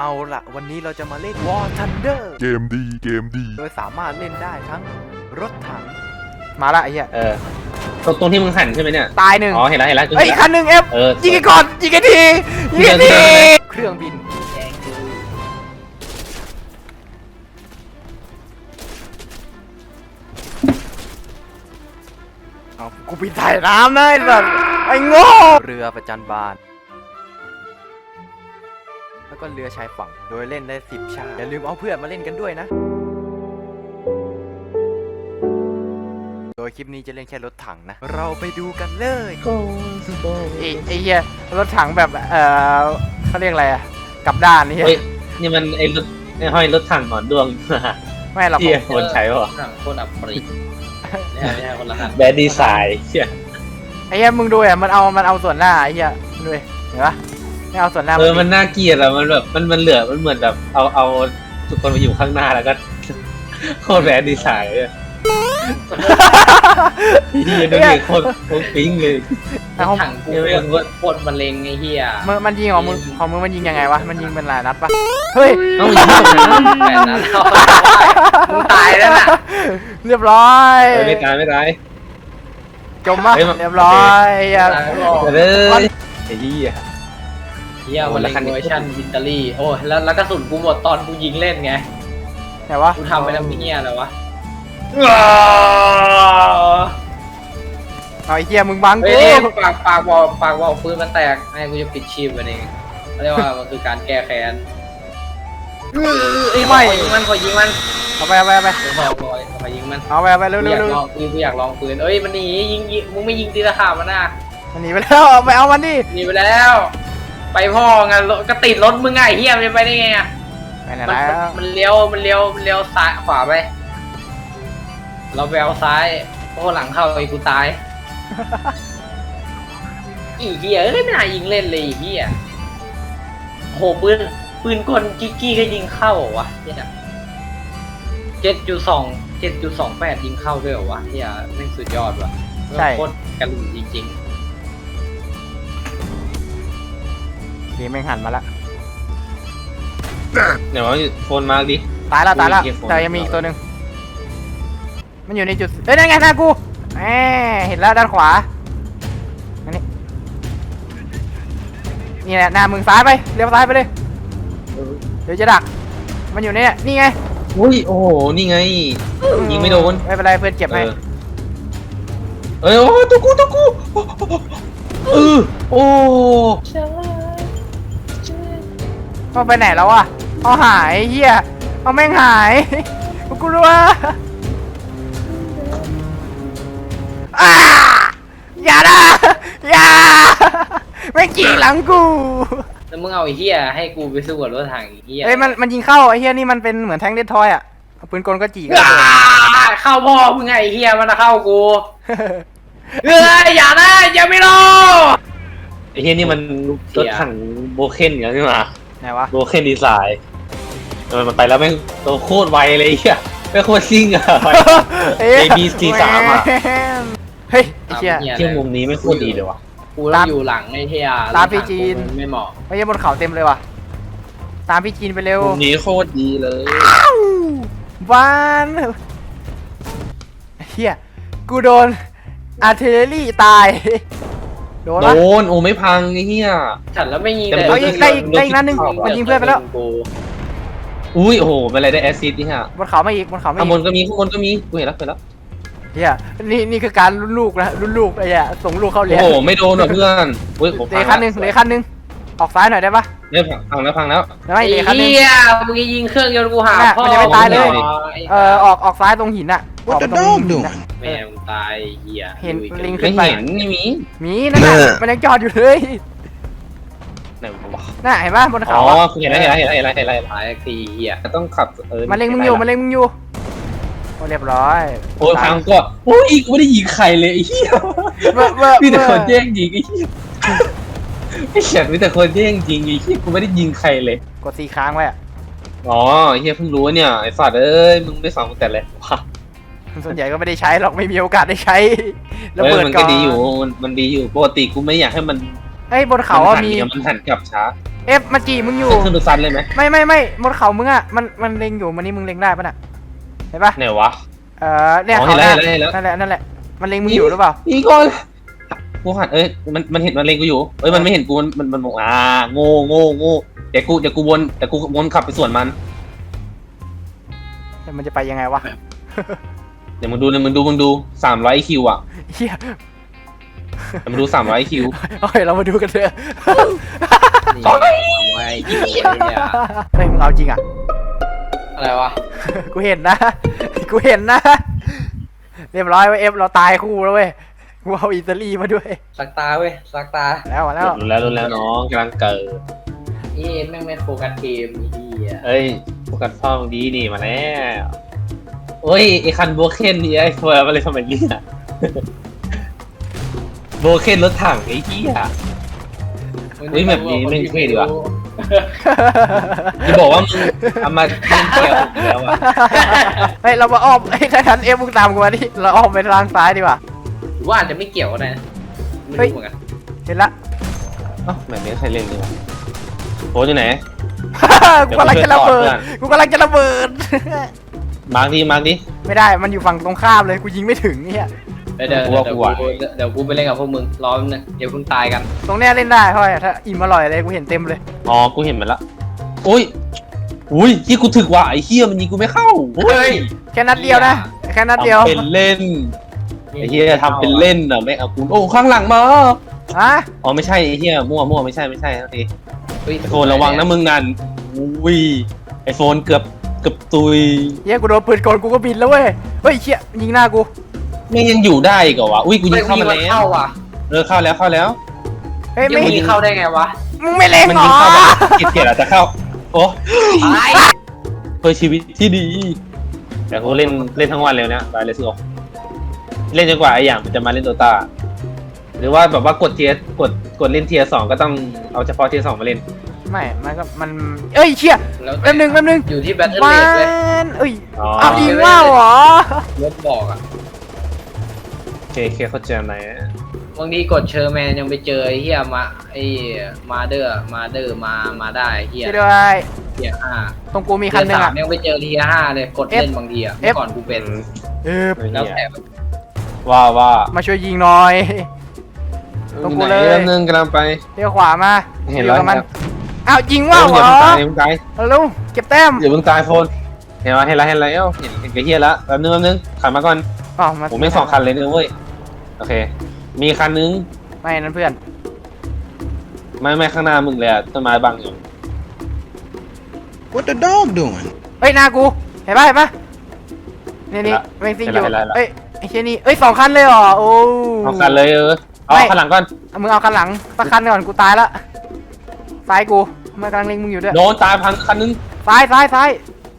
เอาละวันนี้เราจะมาเล่น War Thunder เกมดีเกมดี โดยสามารถเล่นได้ทั้งรถถัง มาละไอ้เหี้ยเออตรงตรงที่มึงหันใช่ไหมเนี่ย ตายหนึ่งอ๋อ เห็นแล้วเห็นแล้วเอ้ยอีกคันหนึ่งเอฟเออ ยิงกันก่อนยิงกันทียิงกันทียิงกันทีเครื่องบิน เอากูปิดถ่ายน้ำนะไอ้สัสไอ้โง่เรือประจันบาน แล้วก็เรือชายฝั่ง โดยเล่นได้สิบชาติอย่าลืมเอาเพื่อนมาเล่นกันด้วยนะ โดยคลิปนี้จะเล่นแค่รถถังนะ เราไปดูกันเลยโก้โก้ไอ้ไอ้เหี้ยรถถังแบบเออเขาเรียกอะไรอะกลับด้านนี่เฮ้ยนี่มันไอ้รถไอ้ห้อยรถถังหมอนดวงไม่หรอกที่คนใช้ป่ะหนังโคนอับปรีเนี่ยไม่ใช่คนละหันแบดดีไซน์เชี่ยไอ้เหี้ยมึงดูอะมันเอามันเอาส่วนหน้าไอ้เหี้ยมึงดูดิเห็นปะ ไม่เอาส่วนหน้าเออมันน่าเกลียดอะมันแบบมันมันเหลือมันเหมือนแบบเอาเอาทุกคนมาอยู่ข้างหน้าแล้วก็โคตรแบดดีไซน์เลยที่ดูดิโคตรโคตรปิ๊งเลยแต่ของถังกูเดี๋ยวโคตรโคตรมะเร็งไอ้เหี้ยมึงมันยิงของมึงของมึงมันยิงยังไงวะมันยิงเป็นหลายนัดปะเฮ้ยเอ้าอย่างนี้ตรงนั้นแปดนั้นมึงตายแล้วน่ะเรียบร้อยเออไม่ตายไม่ตายจมปะเฮ้ยมันเรียบร้อยไอ้เหี้ยตายแล้วเดี๋ยวเลยไอ้ยี่อะ เหี้ยมะเร็งเวอร์ชันอิตาลีโอ้ยแล้วแล้วกระสุนกูหมดตอนกูยิงเล่นไงไหนวะกูทำไปแล้วมีเหี้ยอะไรวะเอาไอ้เหี้ยมึงบังเฮ้กูยปากปากบอลปากบอลปืนมันแตกไอ้กูจะปิดชีพมันเองเขาเรียกว่ามันคือการแก้แค้นไอ้ยไม่ยิงมันขอยิงมันเอาไปเอาไปเอาไปเดี๋ยวขอขอขอยิงมันเอาไปเอาไปเร็วกูเร็อวยากเร็วลองปืนกูอยากลองปืนเอ้ยมันหนียิงยิงมึงไม่ยิงตีละขามันนะมันหนีไปแล้วเอาไปเอามันดิหนีไปแล้ว ไปพ่อไงรถก็ติดรถมึงไงเฮียมันจะไปได้ไงอะไปไหนมันแล้วมันเลี้ยวมันเลี้ยวมันเลี้ยวซ้ายขวาไปเราไปเอาซ้ายโอ้หลังเข้าไอ้กูตาย อีเฮียเอ้ยไม่น่ายิงเล่นเลยไอ้เฮียโหปืนปืนกลกิ๊กกี้ก็ยิงเข้าเหรอวะเนี่ยเจ็ดจุดสองเจ็ดจุดสองแปดยิงเข้าด้วยเหรอวะเฮียแม่งสุดยอดว่ะใช่ โคตรกระหลุนจริง ดีแม่งหันมาละเดี๋ยวโฟนมาดิ ตายแล้วตายแล้วอุ้ยเหี้ยฝนแต่ยังมีอีกตัวหนึ่งมันอยู่ในจุดเอ้ยนั่นไงหน้ากูแหมเห็นแล้วด้านขวาอันนี้นี่แหละหน้ามึงซ้ายไปเลี้ยวซ้ายไปเลยเดี๋ยวจะดัก มันอยู่เนี่ยนี่ไงอุ้ยโอ้โห นี่ไง ยิงไม่โดนไม่เป็นไรเพื่อนเก็บให้เออเอ้ยโอ้ตัวกูตัวกู เออ โอ้เอา ไปไหนแล้วอะเอาหายเฮียเอาแม่งหายกูรู้ว่าอ้าอย่านะอย่าแม่งขี่หลังกูๆแล้วมึงเอาไอ้เฮียให้กูไปสู้กับรถถังไอ้เฮียเอ้ยมันมันยิงเข้าไอ้เฮียนี่มันเป็นเหมือนแทงเดดทอยอะเอาปืนกลก็จีกันอ่าเข้าพ่อมึงไงไอ้เฮียมันจะเข้ากูเอ้ยอย่านะอย่าไม่รอไอ้เฮียนี่มันรถถังโบเคนอย่างนี้มา ไหนวะ โบเคนดีไซน์เออมันไปแล้วแม่งตัวโคตรไวเลยไอ้เฮียแม่งโคตรซิ่งอะไปเอ้ย ABC สามอะแม่งเฮ้ยไอ้เชี่ย เที่ยมุมนี้ไม่งโคตรดีเลยว่ะ กูต้องอยู่หลังไอ้เฮียตามพี่จีนรถถังกูไม่เหมาะไอ้เหี้ยบนเขาเต็มเลยว่ะ ตามพี่จีนไปเร็วมุมนี้โคตรดีเลย บ้านเฮียกูโดนอาร์เทเลรี่ตาย โดนโดปะนโอ้ไม่พังไอ้เฮียฉันแล้วไม่ยิงแต่เลยเอาอีกได้อีกได้อีกนัดหนึ่งมันยิงเพื่อนไปแล้ว กูอุ้ยโอ้โหเป็นไรได้แอสซิสต์นี่ฮะบนเขาไม่อีกบนเขาไม่ข้างอีบกนก็มีข้างบนก็มีกูเห็นแล้วเห็นแล้วเฮียนี่นี่คือการรุ่นลูกนะรุ่นลูกไอ้เหี้ยส่งลูกเข้าเรียโอ้นโหไม่โดนว่ะเพื่อนอุ้ยผมเหลยขั้นหนึ่งเหลยขั้นหนึ่งออกซ้ายหน่อยได้ปะเนี่ยพังแล้วพังแล้วเดี๋ยวไม่ไอ้เหลยขั้นหนึ่งเฮียมึงยิงเครื่องยนต์กูหาน่ะพ่อมันยังไม่ตายเลยไอ้เออออกออกซ้ายตรงหินอะ ออกตรงหินอะแม่มึงตายไอ้เฮียเห็นดูอีกลิงขึ้ไม่นไปเห็นไม่มีมีนั่นน่ะมันยังจอดอยู่เลยไหนวะน่ะเห็นปะบนอ๋เขาออะเห็นแล้วเห็นแล้วเห็นแล้วเห็นแล้วเห็นแล้วตายสักทีเฮียต้องขับเออมันเล็งมึงอยู่มันเล็งมึงอยู่โอ้เรียบร้อยโอ้ยพังก็โอ้ยอีกไม่ได้ยิงใครเลยไอ้เหี้ยเว้อเว้อมีแต่คนเว้อแย่งยิงไอ้เหี้ยไอ้เหี้ยมีแต่คนแย่งยิงไอ้เหี้ยกูไม่ได้ยิงใครเลย กดสีค้างไว้อะอ๋อไอ้เหี้ยเพิ่งรู้เนี่ยไอ้สัตว์เอ้ยมึงไม่สอนกูแต่แรกว่ะ ส่วนใหญ่ก็ไม่ได้ใช้หรอกไม่มีโอกาสได้ใช้ระเอเบิอดมันก่ก็อนดีอยู่มันมันดีอยู่ปกติกูไม่อยากให้มันเอ้ยบนเขาอะมีนหันมันหันกลับช้าเอฟมันจีมึงอยู่ ขึ้นดูซันเลยไหมไม่ไม่ไม่บนเขามึงอะมันมันเล็งอยู่มันนี่มึงเล็งได้ปะน่ะเห็นปะไหนวะ เออเนี่ยอ๋อเขาเห็นแล้วเห็นแล้ว นั่นแหละนั่นแหละมันเล็งมึงอยู่หรือเปล่าอีก่อนกูหันเอ้ยมันมันเห็นมันเล็งกูอยู่เอ้ยมันไม่เห็นกูมันมันมันบอกอ่าโง่โง่โง่เดี๋ยวกูเดี๋ยวกูวนเดี๋ยวกูวนขับไปสวนมันเดี๋ยวมันจะไปยังไงวะ เดี๋ยวมึงดูนะมึงดูมึงดูสามร้อยคิวอะเฮียเดี๋ยวมึงดูสามร้อยคิวโอเคเรามาดูกันเถอะนี่ไอ้เหี้ยเนี่ยเฮ้ยมึงเอาจริงอะ อะไรวะ กูเห็นนะ กูเห็นนะ เรียบร้อยเว้ยเอฟเราตายคู่แล้วเว้ย กูเอาอิตาลีมาด้วย สักตาเว้ย สักตา แล้วมาแล้วรู้แล้วรู้แล้วน้องกำลังเกิดนี่แม่งไม่โฟกัสเกมไอ้เหี้ยเอ้ยโฟกัสพ่อมึงดีนี่มาแล้ว โอ้ยไอคันโบเคนนี่ไอ้เฟิร์มอะไรทำไมเนี่ยโบเคนรถถังไอ้เหี้ย เฮ้ยแบบนี้ไม่เท่ดีว่ะ จะบอกว่ามึงเอามาเล่นเกียร์ผมแล้วอะเฮ้ยเรามาอ้อมเฮ้ยถ้าทันเอฟมึงตามกูมาดิเราอ้อมไปทางซ้ายดีกว่า หรือว่าอาจจะไม่เกี่ยวก็ได้นะไม่เฮ้ยรู้เหมือนกันเห็นละ เอ้าแบบนี้ใครเล่นดีวะโพสอยู่ไหน กูกำลังจะระเบิดกูกำลังจะระเบิด มาร์กดิมาร์กดิไม่ได้มันอยู่ฝั่งตรงข้ามเลยกูยิงไม่ถึงเนี่ยเดี๋ยวเดี๋ยวกูว่าเดี๋ยวกูไหวกูเดี๋ยวกูไปเล่นกับพวกมึงรอแป๊บนึงเดี๋ยวเพิ่งตายกัน ตรงเนี้ยเล่นได้เพราะอะไรถ้าอิ่มอร่อยเลยกูเห็นเต็มเลยอ๋อกูเห็นมันละอุ้ยอุ้ยที่กูถึกว่ะไอ้เฮียมันยิงกูไม่เข้าเฮ้ยแค่นัดเดียวนะแค่นัดเดียวทำเป็นเล่นไอ้เฮียทำเป็นเล่นอะไม่เอากูโอ้ข้างหลังมาฮะอ๋อไม่ใช่ไอ้เฮียมั่วมั่วไม่ใช่ไม่ใช่โอเคเฮ้ยไอโฟนระวังนะมึงนั่นอุ้ยไอโฟนเกือบ เกือบตุยเฮียกูโดนปืนกลกูก็บินแล้วเว้ย เฮ้ยเชี่ยยิงหน้ากูแม่งยังอยู่ได้อีกเหรอวะอุ้ยกูยิไม่งเข้ามีมามันแล้วเข้าว่ะเออเข้าแล้วเข้าแล้ว เฮ้ยยังไม่มีเข้าได้ไงวะมึงไม่เล็งมันเหรยิองเข้าแบบเกลียดๆอาจจะเข้าโอ้ตายเพื่อชีวิตที่ดีแต่กูเล่นเล่นทั้งวันเลยเนี่ยไปเลยสิโอเล่นจนกว่าไอ้อย่างมันจะมาเล่นโดตาหรือว่าแบบว่ากดเทียกดกดเล่นเทียสองก็ต้องเอาเฉพาะเทียสองมาเล่น ไม่มันก็มันเอ้ยเชี่ยแล้วแป๊บนึงแป๊บนึง อยู่ที่แบตเตอมัรี่เลยนเอ้ยอ๋อเอายิงว่าวเหรอรถบอกอะโอเคโอเคเข้าใจไหมบางทีกดเชอร์แมนยังไปเจอไอ้เฮียมาไอ้มาเดอร์มาเดอร์มามาได้เฮียช่วยด้วยเฮียห้าตรงกูมีเทีคันยหนึ่งสามอะยังไปเจอเทียห้าเลยกดเล่นบางทีอะเอฟเมื่อก่อนกูเป็นเออแล้วแต่ว่าว่ามาช่วยยิงหน่อย ตรงกูเลยไหนเริ่มนึงกำลังไปเลี้ยวขวามาเห็นอแล้ยู่วกับมัน อ้าวยิงว่าวเหรอย่าอเพิ่งตายอย่าเพิ่งตายเอาเร็วเก็บแต้มอย่าเพิ่งตายโฟนเห็นไหมเห็นแล้วเห็นแล้วเห็นเห็นกระเฮียแล้วแป๊บนึงแป๊บนึงขันมาก่อนอ๋อมาผมไม่สองคันเลยนะเว้ยโอเค มีคันนึงไม่นั่นเพื่อนไม่ไม่ข้างหน้ามึงเลยอะต้นไม้บังอยู่ What the dog doing? เฮ้ยหน้ากูเห็นปะเห็นปะนี่นี่เวงซิงอยู่เห็นแล้วเห็นแล้วเอ้ยไอ้เชี่ยนี่เอ้ยสองคันเลยเหรอโอ้ เอาคันเลยเออเอาไม่ข้างหลังก่อนเอามึงเอาคันหลังสักคันก่อนกูตายละ ซ้ายกูมันกำลังเล็งมึงอยู่ด้วยโดนตายพันคันนึงซ้ายซ้ายซ้าย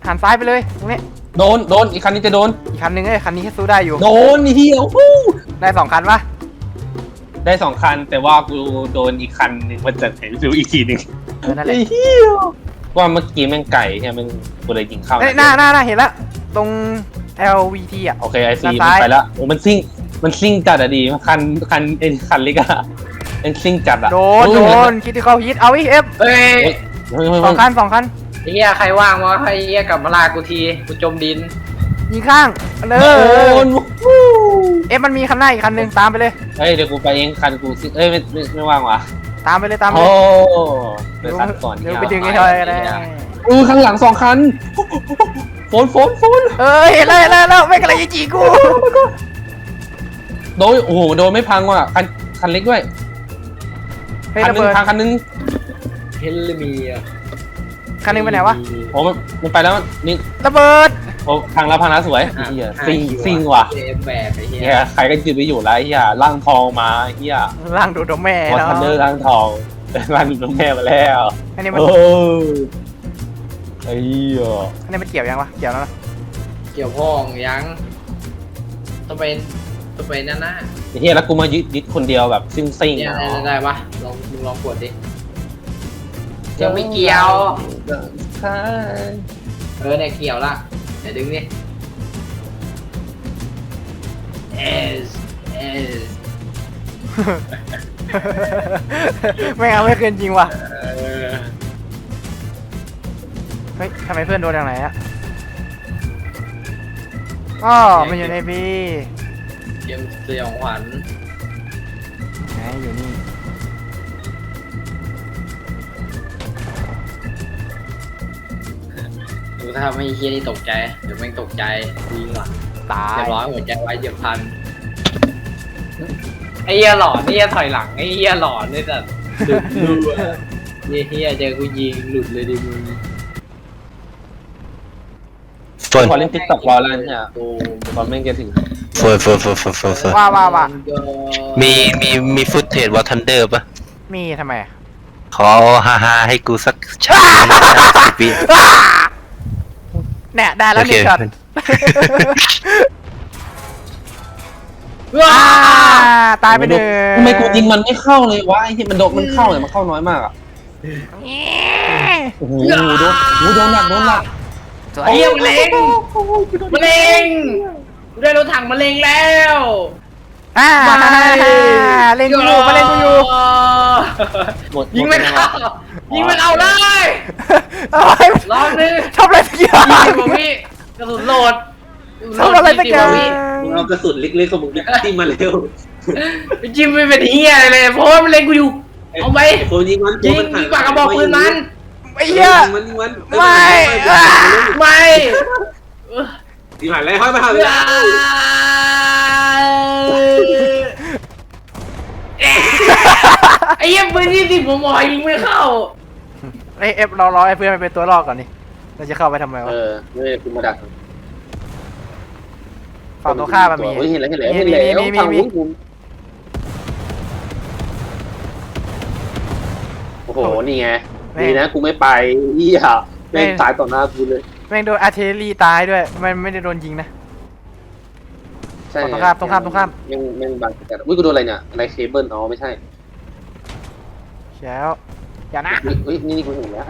หันซ้ายไปเลยตรงนี้โดนโดนอีกคันนี้จะโดน อีกคันหนึงเอ้ยคันนี้แค่สู้ได้อยู่ โดนไอ้เฮียโอ้โหได้สองคันปะได้สองคัน แต่ว่ากูโดนอีกคันหนึงมันจะเห็นดูอีกทีหนึ่งเออนั่นแหละไอ้เฮียว่าเมื่อกี้แม่งไก่ใช่ไหมมึงกูเลยยิงเข้าเอ้ยหน้าหน้าหน้าเห็นละตรง LVT อะ โอเคไอซีด้านมัซ้ายนไปแล้วโอ้มันซิ่งมันซิ่งจัดอะดีคันคันไอ้คันเล็กอะ มันซิ่งจัดอะโดนโดนคิดที่เขาฮิตเอาอีกเอฟเฮ้ยเฮ้ยเฮ้ยสเฮ้อยงคันสองคันไอ้เฮียใครว่างวะไอ้เฮียกลับมาลากกูทีกูจมดินยิงข้างเอโดอนวู้เอฟมันมีคันหน้าอีกคันหนึงตามไปเลย เฮ้ยเดี๋ยวกูไปเองคันกูซิเอ้ยไม่ไม่ไม่ว่างว่ะตามไปเลยตามไปโอ้เลยเดี๋ยวตัดก่อนเดี๋ยวเนี่ยไปดึงไอ้ทอยก็ได้อู้ข้างหลังสองคันโฟนโฟนโฟนเอ้ยเห็นแล้วเห็นแล้วเห็นแล้วไม่กระไรจีกูโดนโอ้โหโดนไม่พังว่ะคันคันเล็กด้วย เฮ้ยคันระหนึงเบิดพังคันหนึงเฮลมีอะคันหนึงไปไหนวะ โอ้มันมันไปแล้วนี่ระเบิด โอ้พังแล้วพังแล้วสวยไอ้เฮียซิ่งซิ่งว่ะเอฟแบบไอ้เฮียเฮียใครก็จืดไปอยู่แล้วไอ้เฮียร่างทองมาไอ้เฮียร่างดูดแม่วอเนาะทันเดอร์ร่างทองร่างน้องแม่มาแล้วอันนี้มันโอ้ไอ้เหี้ยอันนี้มันเกี่ยวยังวะ เกี่ยวแล้วนะเกี่ยวพ้องยังต้องเป็น ต้องเป็นนั่นนะไอ้เฮียแล้วกูมายึดยึดคนเดียวแบบซิ่งซิ่งเนี่ยอะได้ได้ปะลองมึงลองกดดิยังไม่เกี่ยว ใช่เออเนี่ยเกี่ยวละเดี๋ยวดึงดิเอสเอสไม่เอาไม่เกินจริงว่ะ เออเฮ้ยทำไมเพื่อนโดนอย่างไหนอะอ๋อมันอยู่ในบี เกมสยองขวัญไงอยู่นี่ ดูถ้าไม่เฮียนี่ตกใจ เดี๋ยวแม่งตกใจวิ่งหลังตาเรียยบร้อยหัวใจไว้เจ็บพัน ไอ้เหี้ยหลอนไอ้เหี้ยถอยหลังไอ้เหี้ยหลอนนี่แต่หลุดดูอะเหี้ยเหี้ยเจอกูยิงหลุดเลยดิมึงเฟิร์นพอเล่นติ๊กต็อกรอแล้วเนี่ยโอ้ตอนแม่งจะถึง เฟิร์นเฟิร์นเฟิร์นเฟิร์นเฟิร์นเฟิร์นว่าว่าว่ามีมีมีฟุตเทจวอทันเดอร์ปะมีทำไมอะขอฮาฮาให้กูสักฉากสิบวิเนี่ยได้แล้วโอเคหนึ่งช็อตว้าอ่าตายไปหนึ่งทำไมกูยิงมันไม่เข้าเลยวะไอ้ที่มันโดนมันเข้าเลยมันเข้าน้อยมากอะโอ้โหโดนโอ้โหโดนหนักโดนหนักสวยไอ้เหี้ยมะเร็งมะเร็ง กูได้รถถังมะเร็งแล้วอ่าเล่นกูอยู่มาเล่นกูอยู่ หมดยิงไม่เข้ายิงไม่เข้าเลยเอาไว้รอบนึงทำอะไรสักอย่ายี่งสิบกว่าวิกระสุนโหลดทำอะไรสักอย่างมึงเอากระสุนเล็กๆของมึงไปจิ้มมาเร็วไปจิ้มไม่เป็นเฮียอะไรเลยเพราะว่ามันเล็งกูอยู่เอาไปโฟนยิงมันยิงยิงปากกระบอกปืนมันไอ้เหี้ยยิงมันยิงมันไม่ไม่ ยิงผ่านเลยห้อยไปผ่านเลยไอ้เหี้ยปืนยี่สิบผมบอกยิงไม่เข้า ไอ้เอฟเรารอไอ้เพื่อนมันเป็นตัวรอดก่อนนี่เราจะเข้าไปทำไมวะเออนี่กูมาดักฝั่งตัวข้ามมันมีเห็นแล้วเห็นแล้วมีเห็นแล้วมีมีฝั่งมีนู้นกูโอ้โหนี่ไงนี่นะกูไม่ไปเหี้ยแม่งตายต่อหน้ากูเลย แม่งโดนอาร์เทอรี่ตายด้วย มันไม่ได้โดนยิงนะ ใช่ตรงข้ามตรงข้ามตรงข้าม แม่งแม่งบังกันอุ้ยกูโดนอะไรเนี่ยอะไรเคเบิลอ๋อไม่ใช่เชียวอย่านะอุ้ยอุ้ยนี่นี่กูเห็นแล้ว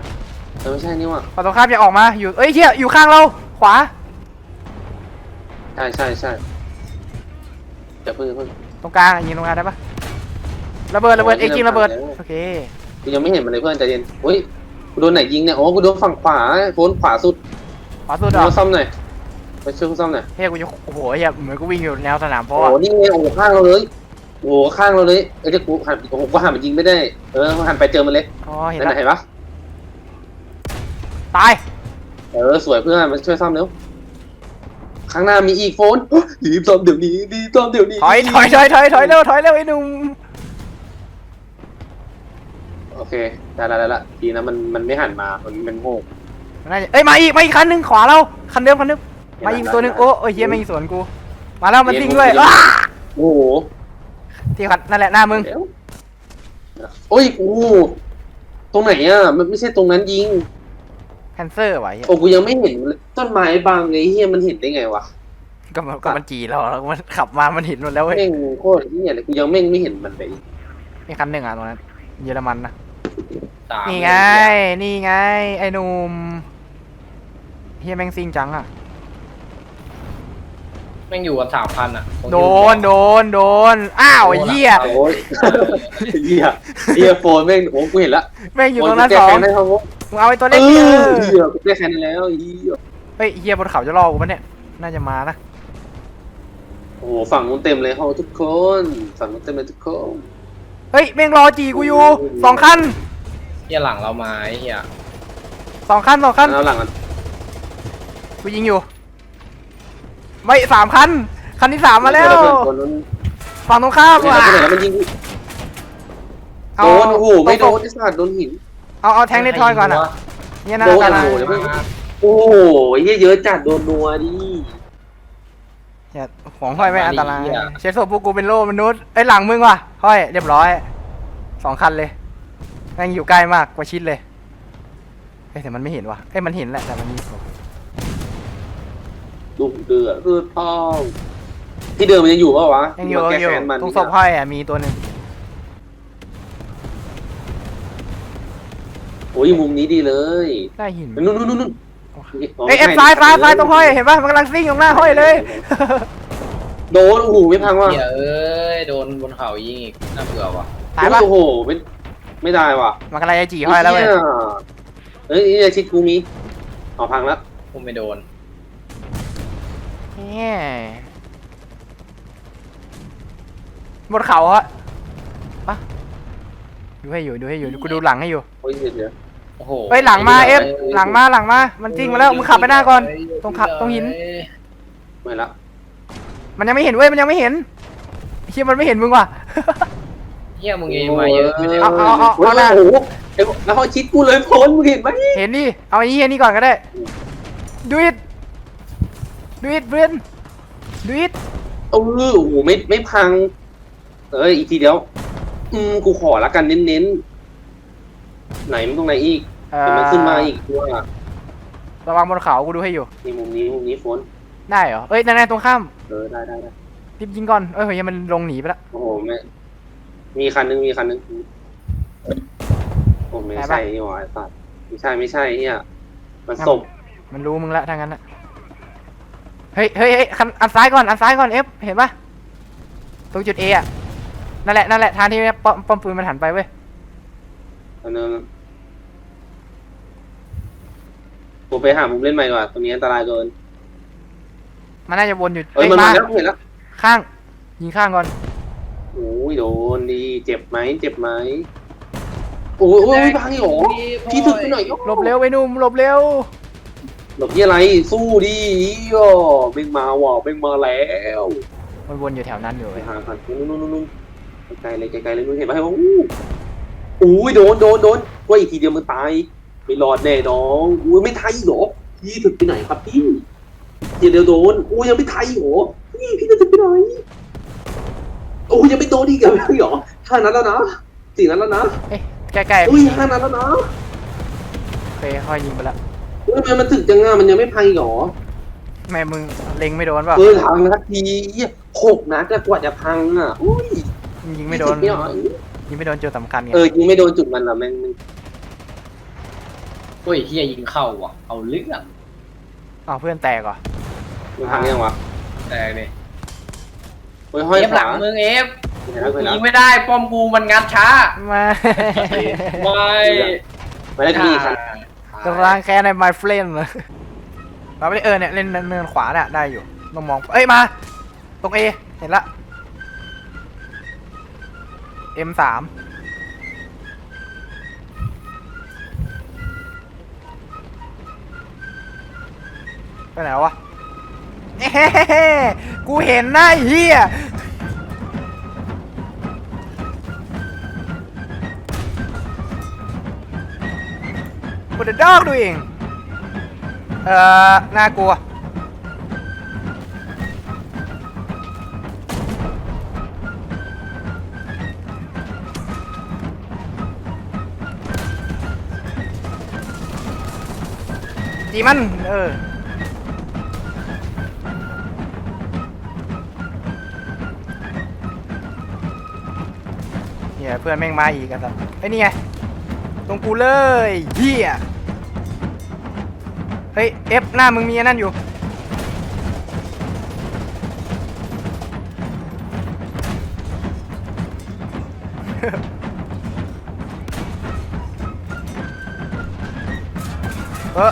เออไม่ใช่นี่ว่ะฝั่งตรงข้ามอย่าออกมา อยู่ เอ้ยเฮียอยู่ข้างเรา ขวา ใช่ใช่ใช่อย่าเพิ่งอย่าเพิ่งตรงกลางยิงตรงกลางได้ปะระเบิดระเบิดโอ้ยเอ็กซ์ยิงระเบิดเริ่มผ่านแล้วโอเค กูยังไม่เห็นมันเลยเพื่อนใจเย็นอุ้ยกูโดนไหนยิงเนี่ยโอ้กูโดนฝั่งขวาโดนขวาสุด ขวาสุดกูอะมาซ่อมหน่อยไปช่วยกูซ่อมหน่อยเฮียกูจะโอ้โหเฮียเหมือนกูวิ่งอยู่แนวสนามเพโอ้ราะโหว่านี่ไงโอ้โหข้างเราเลยโอ้โหข้างเราเลยเอ้ยเดี๋ยวกูหันโอ้โหกูหันมันยิงไม่ได้เออหันไปเจอมันเลยอ๋อเห็นนั่นแล้วน่ะเห็นปะตายเออสวยเพื่อนมาช่วยซ่อมเร็วข้างหน้ามีอีกโฟนรีบซ่อมเดี๋ยวนี้รีบซ่อมเดี๋ยวนี้ถอยถอยถอยถอยถอยเร็วถอยเร็วไอ้หนุ่มโอเคได้ละได้ละดีนะมันมันไม่หันมามันมันโง่ น่าจะเอ้ยมาอีกมาอีกคันหนึ่งขวาเราคันเดิมคันเดิมมาอีกตัวหนึ่งโอ้โอ้ยเฮียไม่งสวนกูมาแล้วมันซิ่งด้วยอ้าโอ้โหที่ขัดนั่นแหละหน้ามึงเดี๋ยวโอ้ยโอ้โหตรงไหนอะ มันไม่ใช่ตรงนั้นยิง แคนเซอร์วะเฮียโอ้กูยังไม่เห็นเลยต้นไม้บางไงเฮียมันเห็นได้ไงวะก็มันก็มันจีเราแล้วมันขับมามันเห็นหมดแล้วเว้ยแม่งโคตรเฮียเลยกูยังแม่งไม่เห็นมันเลยมีคันหนึ่งอะตรงนั้นเยอรมันนะตามนี่ไง นี่ไง ไอ้หนุ่ม เฮียแม่งซิงจังอะแม่งอยู่กันสามพันอะโดนโดนโดนอ้าวไอ้เหี้ยโอ้ยเฮียเฮียโฟนแม่งโอ้กูเห็นละแม่งอยู่ตรงนั้นโฟสองแก้แค้ได้ทั้งวงมึงเอาไอ้ตัวเอเล็กนี่เอออเฮียกูแก้แค้นแล้วเฮียเฮ้ยเฮียบนเขาจะรอกูปะเนี่ยน่าจะมานะโอ้โหฝั่งนู้นเต็มเลยเฮาทุกคนฝั่งนู้นเต็มเลยทุกคน เฮ้ยแม่งรอจีกูอยู่สองคันเฮียหลังเรามาไอ้เฮียสองคันสองคันแล้วหลังกัน กูยิงอยู่ ไม่สามคัน คันที่สามมาแล้วคนนู้นฝั่งตรงข้ามเนี่ยว่ะคนไหนแล้วมันยิงกูเอาโดนโอ้โหไม่โดนไอ้สัตว์โดนหิน เอาเอาแทงในทอยก่อนอะเนี่ยน่าโดนจะโอ้นะโหเดี๋ยวเพิ่งโอ้โหเฮียเยอะจัดโดนนัวดิเนี่ยของห้อยไม่อันตรายเช็ดศพพวกกูเป็นโล่มนุษย์ไอ้ยหลังมึงว่ะห้อยเรียบร้อยสองคันเลยแม่งอยู่ใกล้มากกว่าชิดเลยเอ้ยแต่มันไม่เห็นว่ะเอ้ยมันเห็นแหละแต่มันมี ศพดุเดือดรืดทอง ที่เดิมมันยังอยู่เปล่าวะยังอยู่มายังอยู่แก้แค้นมันตรงศพห้อยอะมีตัวหนึ่งโอ้ยมุมนี้ดีเลยได้หินนู่นนู่นนู่นนู่นเอ้ยเอฟซ้ายซ้ายซ้ายตรงห้อยเห็นปะมันกำลังซิ่งตรงหน้าห้อยเลย โดนโอ้โหไม่พังว่ะเฮียเอ้ยโดนบนเขายิงอีกน่าเบื่อว่ะตายปะโอ้โหไม่ไม่ได้ว่ะมันกำลังจะจีห้อยแล้วเว้ยเฮ้ยนี่ชิดกูมีเอาพังแล้วกูไม่โดน เนี่ยบนเขาฮะปะดูให้อยู่ดูให้อยู่กูดูหลังให้อยู่โอ้ยเดี๋ยวเดี๋ยวโอ้โหเฮ้ยหลังมาเอฟหลังมาหลังมา มันจริงมาแล้วมึงขับไปหน้าก่อน ตรงขับตรงหิน ไม่ละมันยังไม่เห็นเว้ยมันยังไม่เห็นเฮียมันไม่เห็นมึงว่ะ เฮียมึงเองมาเยอะไม่ใช่เอาเอาเอาโอ้ยเอาหน้า โอ้โหเอ้ยแล้วเขาชิดกูเลยพ้นมึงเห็นไหมเห็นดิเอาไอ้เฮียนี่ก่อนก็ได้ do it do it เพื่อน do it เออโอ้โหไม่ไม่พัง เอ้ยอีกทีเดียว อืมกูขอละกันเน้นๆ ไหนมันตรงไหนอีกเอ่เดี๋ยวมันอขึ้นมาอีกตัวระวังบนเขากูดูให้อยู่นี่มุมนี้มุมนี้โฟนได้เหรอเอ้ยนั่นๆตรงข้ามเออได้ได้ได้รีบยิงก่อนเอ้ยเฮ้ยมันลงหนีไปละโอ้โหแม่มีคันนึงมีคันนึงโอ้ไม่ไหนใช่ปะนี่หว่าไอ้สัตว์ไม่ใช่ไม่ใช่เฮียมันศพมันรู้มึงละทางนั้นอะ เฮ้ยเฮ้ยเฮ้ยคันอันซ้ายก่อนอันซ้ายก่อนเอฟเห็นปะตรงจุดเออะนั่นแหละนั่นแหละทางที่ป้อมป้อมปืนมันหันไปเว้ยอันนึงกูไปหามุมเล่นใหม่ดีกว่า ตรงนี้อันตรายเกินมันน่าจะวนอยู่เอ้ยเอ้ยมันมามาแล้วเห็นแล้วข้างยิงข้างก่อนโอ้ยโดนดีเจ็บไหมเจ็บไหมโอ้ยโอ้ยพังอีกเหรอพี่ถึกไปหน่อยโหลบเร็วไปหนุ่มหลบเร็ว หลบที่อะไร สู้ดิโอ้เบ่งมาว่ะเบ่งมาแล้วมันวนอยู่แถวนั้นอยู่ไปเว้ยหาคันนู่นนู่นนู่นนู่นไกลๆเลยไกลๆเลยนู่นเห็นไหมโอ้โอ้ยโดนโดนโดนว่าอีกทีเดียวมึงตายไม่รอดแน่น้องอุ้ยไม่ไทยหรอพี่ถึกไปไหนครับพี่ทีเดียวโดนโอ้ยยังไม่ไทยหรอพี่พี่จะถึกไปไหนโอ้ยยังไม่โดนอีกเหรอเหรอห้านัดแล้วนะสี่นัดแล้วนะเอ้ยใกล้ๆอุ้ยห้านัดแล้วนะโอเคค่อยยิงไปละเฮ้ย ทำไมมันถึกจังอะมันยังไม่พังอีกเหรอแม่มึงเล็งไม่โดนเปล่าเออพังนัดทีหกนัดก็กว่าจะพังอะอุ้ยยิงไม่โดนพี่ถึกหอยยิงไม่โดนจุดสำคัญไงเออยิงไม่โดนจุดมันเหรอแม่งมึงโอ้ยเฮียยิงเข้าว่ะ เอาเรื่องอ้าวเพื่อนแตกเหรอมันพังยังวะแต่เลยเฮ้ยห้อยเอฟขหลัวางมึงเอฟเห็นแล้วเห็นแล้วยิงไม่ได้ป้อมกูมันงัดช้ามาไม่ไม่ได้พี่ครับ จะล้างแค้นใน my friend เลยเราไม่ได้เออเนี่ยเล่นเนินขวาเนี่ยได้อยู่ต้องมองเอ้ยมา ตรง A เห็นละ M3 ไปไหนวะ เอ้กูเห็นหน้าเฮีย กูเดดอกดูเองเอ่อ น่ากลัว จีมัน เออ เนี่ยเพื่อนแม่งมาอีกอะสัสไอ้นี่ไง ตรงกูเลยเฮีย เฮ้ยเอฟหน้ามึงมีอันนั่นอยู่ เออ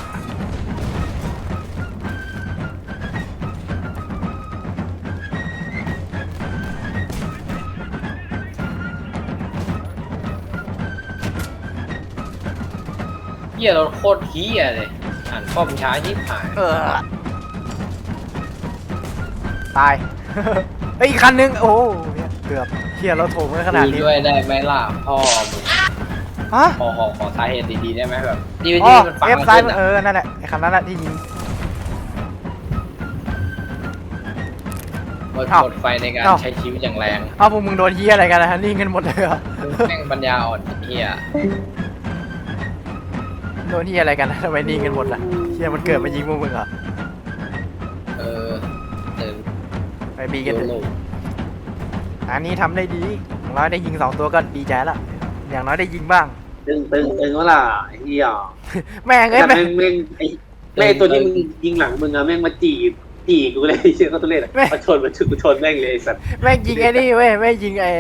เฮียเราโคตรเฮียเลย อ่านป้อมช้ายิบหายเออ ตายเฮ้ยอีกคันนึง โอ้โหเกือบเฮียเราโถมกันขนาดดูนี้ ด้วยได้ไหมล่ะพ่อมึงฮะ ขอขอขอสาเหตุดีๆได้ไหมแบบดีอ๋อที่มันฟังเอฟมันซ้ายขึ้นเออะอนั่นแหละ ไอ้คันนั้นแหละที่ยิง หมดอ้าวหมดไฟในการอ้าวใช้ชีวิตอย่างแรงเอ้าพวกมึงโดนเฮียอะไรกันนะฮะนิ่งกันหมดเลยเหรอ แม่งปัญญาอ่อนเฮีย โดนเฮียอะไรกันนะทำไมนิ่งกันหมดล่ะเฮียมันเกิดมายิงพวกมึงเหรอเออเออไปบีโยกันเถโลอะอันนี้ทำได้ดีอย่างน้อยได้ยิงสองตัวก็ดีใจละอย่างน้อยได้ยิงบ้าง ตึงตึงตึงว่าล่ะไอ้เหี้ยแม่งเอ้ยแต่แม่งแม่งแม่งไอ้แม่งตัวที่มึงยิงหลังมึงอะแม่งมาจีบจีบกูเลยเชื่อเขาตัวเล่นอะมาชนมาชนกูชนแม่งเลยไอ้สัตว์แม่งยิงไอ้นี่เว้ยแม่งยิงไอ้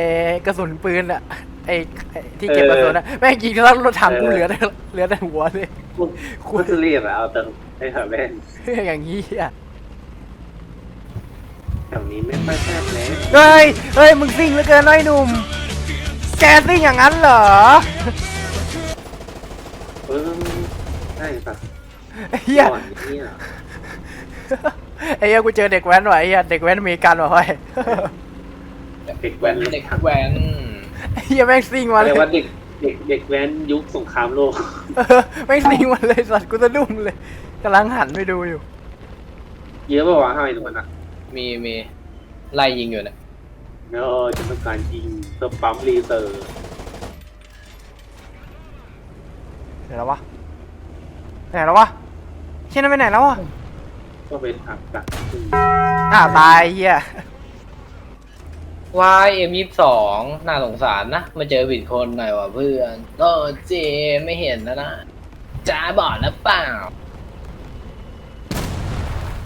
กระสุนปืนอะ ไอ้ไอ้ที่เก็บกระสุนนะแม่งยิงแล้วรถถังกูเหลือแต่เหลือแต่หัวเลยกูกูจะเรียกอะเอาแต่ไอ้หาแม่งอย่างนี้อะแถวนี้ไม่ค่อยแซ่บเลยเฮ้ยเฮ้ยมึงซิ่งเหลือเกินน้อยหนุ่ม แกซิ่งอย่างนั้นเหรอเออใช่ปะเฮียก่อนเนี่ยไอ้เหี้ยกูเจอเด็กแว้นว่ะไอ้เหี้ยเด็กแว้นอเมริกันว่ะเฮ้ยเด็กแว้นเด็กแว้นไอ้ เฮียแม่งซิ่งมาเลเรียยกว่าเด็กเด็กเด็กแว้นยุคสงครามโลกเออแม่งซิ่งมาเลยสัตว์กูสะดุ้งเลยกำลังหันไปดูอยู่ เยอะป่าวะทำไมตรงนั้นอะมีมีไล่ยิงอยู่เนี่ยเออจะต้องการยิงเพื่อปั๊มรีเซอร์ไหนแล้ววะไหนแล้ววะเชี่ยนั่นไปไหนแล้ววะก็เป็นอักกัดซึ่งอ้าวตายไอ้เฮีย วายเอ็มยี่สองน่าสงสารนะ มาเจอผิดคนหน่อยว่ะเพื่อนโตเจไม่เห็นนะนะจ้าบอดแล้วเปล่า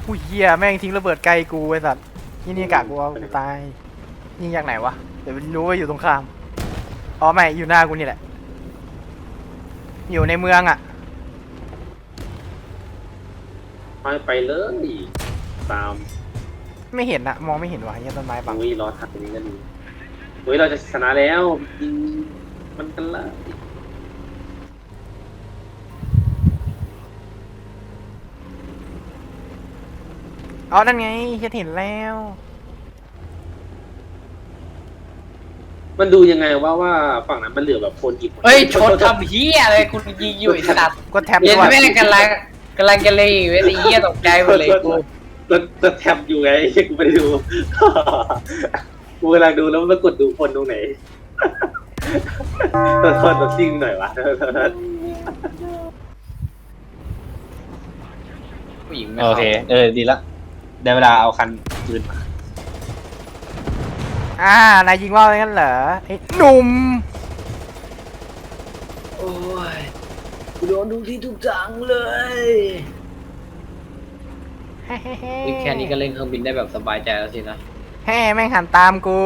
อุ้ยเฮียแม่งทิ้งระเบิดไกลกูไอ้สัตว์นี่นี่กะกูเอากูตายยิงจากไหนวะเดี๋ยวรู้ว่าอยู่ตรงข้ามอ๋อไม่อยู่หน้ากูนี่แหละ อยู่ในเมืองอะไปไปเลยตาม ไม่เห็นอะมองไม่เห็นว่ะเฮียต้นไม้บังอุ้ยรอทักตรงนี้ก็ดีอุ้ยเราจะชนะแล้วยิงมันกันละอ๋อนั่นไงเฮียเห็นแล้วมันดูยังไงว่าว่าฝั่งนั้นมันเหลือแบบคนหยิบเฮ้ยชนทำเฮียอะไรคุณยิงอยู่ไอ้สัตว์ก็แท็บเย็นด้วยแม่งกำลังกำลังจะเลยเว้ยไอ้เฮียตกใจหมดเลยกู จะจะแท็บอยู่ไงกูไม่ได้ดู กูกำลังดูแล้วมันกดดูคนตรงไหนตัวโทษตัวซิ่งหน่อยวะผู้หญิงไม่โอเข้าเค เออ ดีละ ได้เวลาเอาคันปืนมา อ่านายยิงว่าวอย่างนั้นเหรอไอ้หนุ่ม โอ้ยกูโดนทุกที่ทุกทางเลย นี่แค่นี้ก็เล่นเครื่องบินได้แบบสบายใจแล้วสินะแฮ่แม่งหันตามกู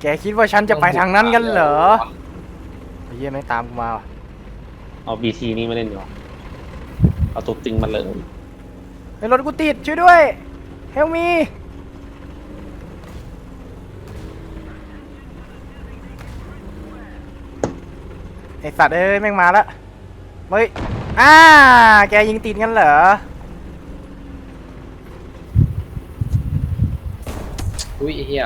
แกคิดว่าฉันจะไปทางนั้นกันเหรอไอ้เฮียแม่งตามกูมาว่ะเอาบีทีนี่มาเล่นดีกว่าเอาตัวจริงมาเลยไอ้รถกูติดช่วยด้วยเฮลมีไอสัตว์เอ้ยแม่งมาแล้ว เฮ้ยอ่าแกยิงติดกันเหรออุ้ยไอ้เฮีย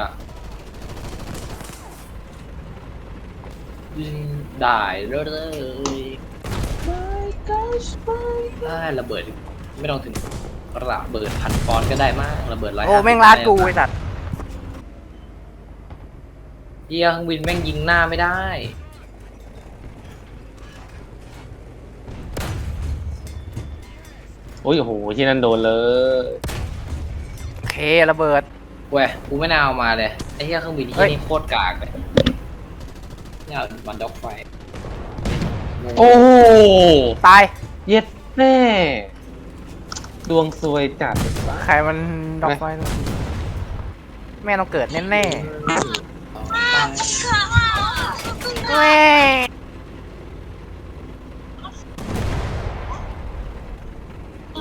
ยิงได้เลยได้ระเบิด ไม่ต้องถึงระเบิดพันปอนด์ก็ได้มากระเบิดร้อยโอ้แม่งลาดกูไอสัตว์เฮียเครื่องบินแม่งยิงหน้าไม่ได้ โอ้ยโอ้โหที่นั่นโดนเลยโอเคระเบิด เว้ยกูไม่น่าเอามาเลย ไอ้เฮียเครื่องบินเฮ้ที่ยนี่โคตรกากเลยเนี่ยมันด็อกไฟโอ้ตาย เย็ดแม่ดวงซวยจัดใครมันดอกไฟลงทีแม่ต้องเกิดแน่แน่ๆแม่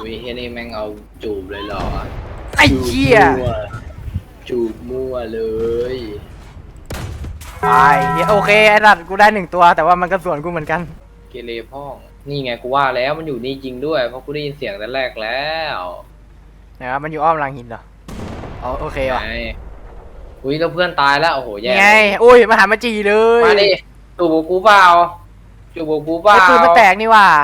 อุ้ยเฮียนี่แม่งเอาจูบเลยเหรอไอ้เหี้ยจูบมั่วเลย ตายเหี้ยโอเคไอ้สัตว์กูได้หนึ่งตัวแต่ว่ามันก็ส่วนกูเหมือนกัน เกเรพ่อง นี่ไงกูว่าแล้วมันอยู่นี่จริงด้วย เพราะกูได้ยินเสียงแต่แรกแล้วนะครับมันอยู่อ้อมหลังหินเหรออ๋อโอเคว่ะไงอุ้ยแล้วเพื่อนตายแล้วโอ้โหแย่นี่ไงอุ้ยมาหามาจีเลยมาดิจูบกูเปล่าจูบกูเปล่า ไอ้ปืนมันแตกนี่ว่ะ